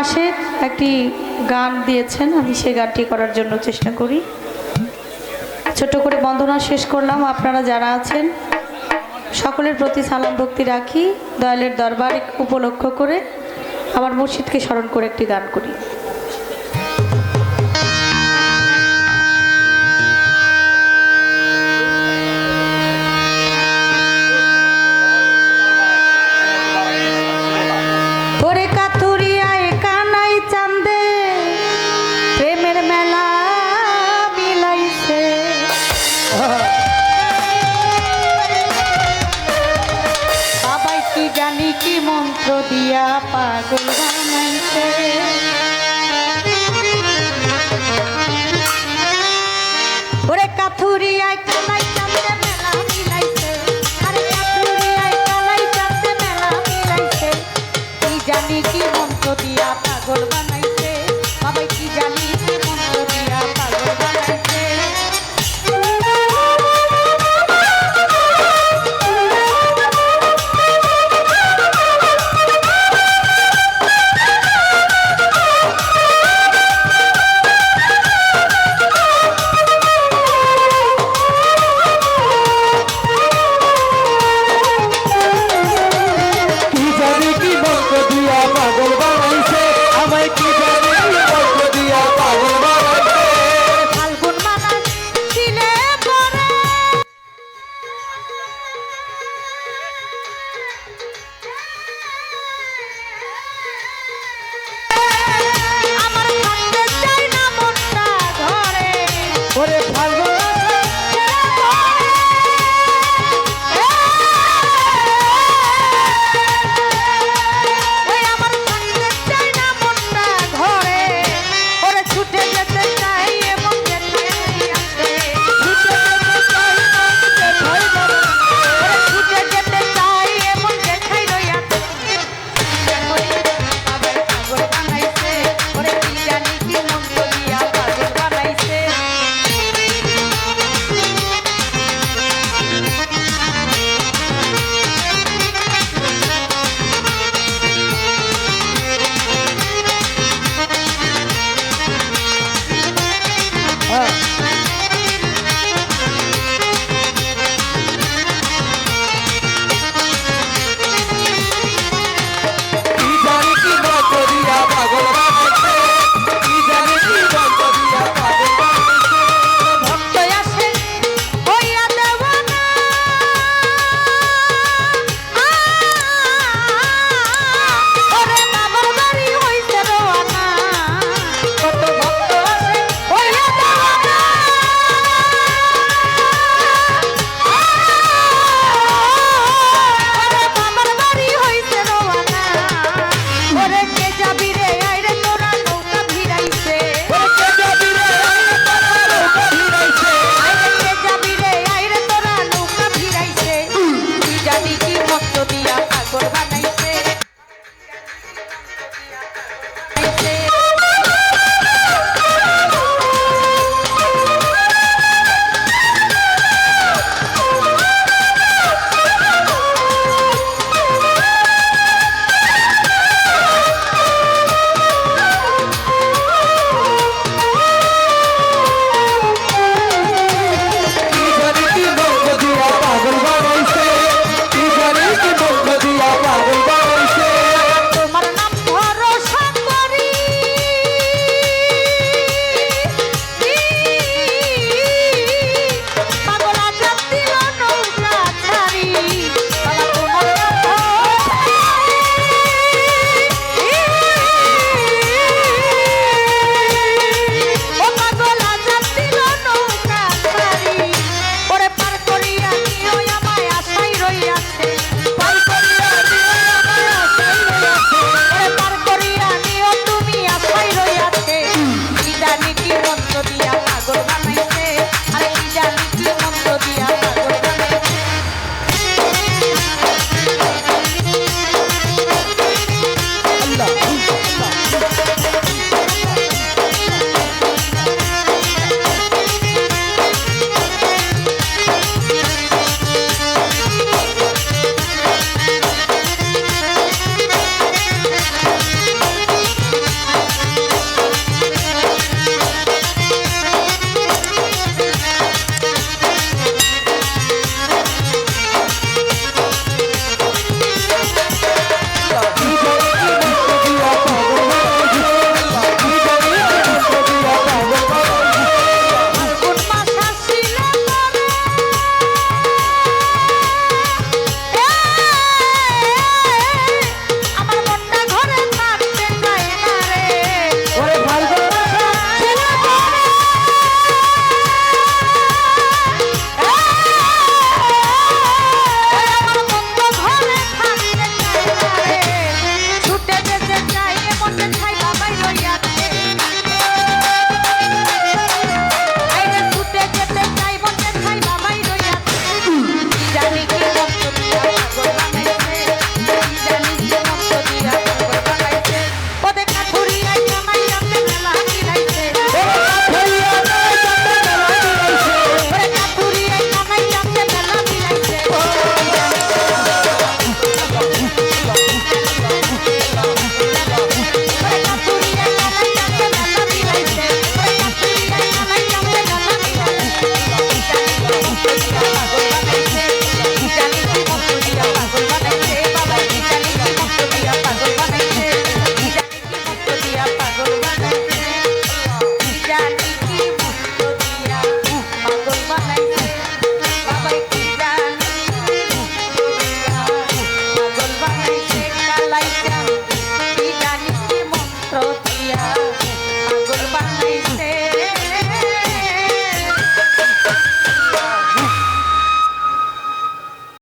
আশেক একটি গান দিয়েছেন, আমি সেই গানটি করার জন্য চেষ্টা করি। ছোট করে বন্দনা শেষ করলাম, আপনারা যারা আছেন, সকলের প্রতি সালাম ভক্তি রাখি, দয়ালের দরবার উপলক্ষ করে আমার মসজিদকে স্মরণ করে একটি গান করি। দিয়া পাগল বানাইছে। পাগল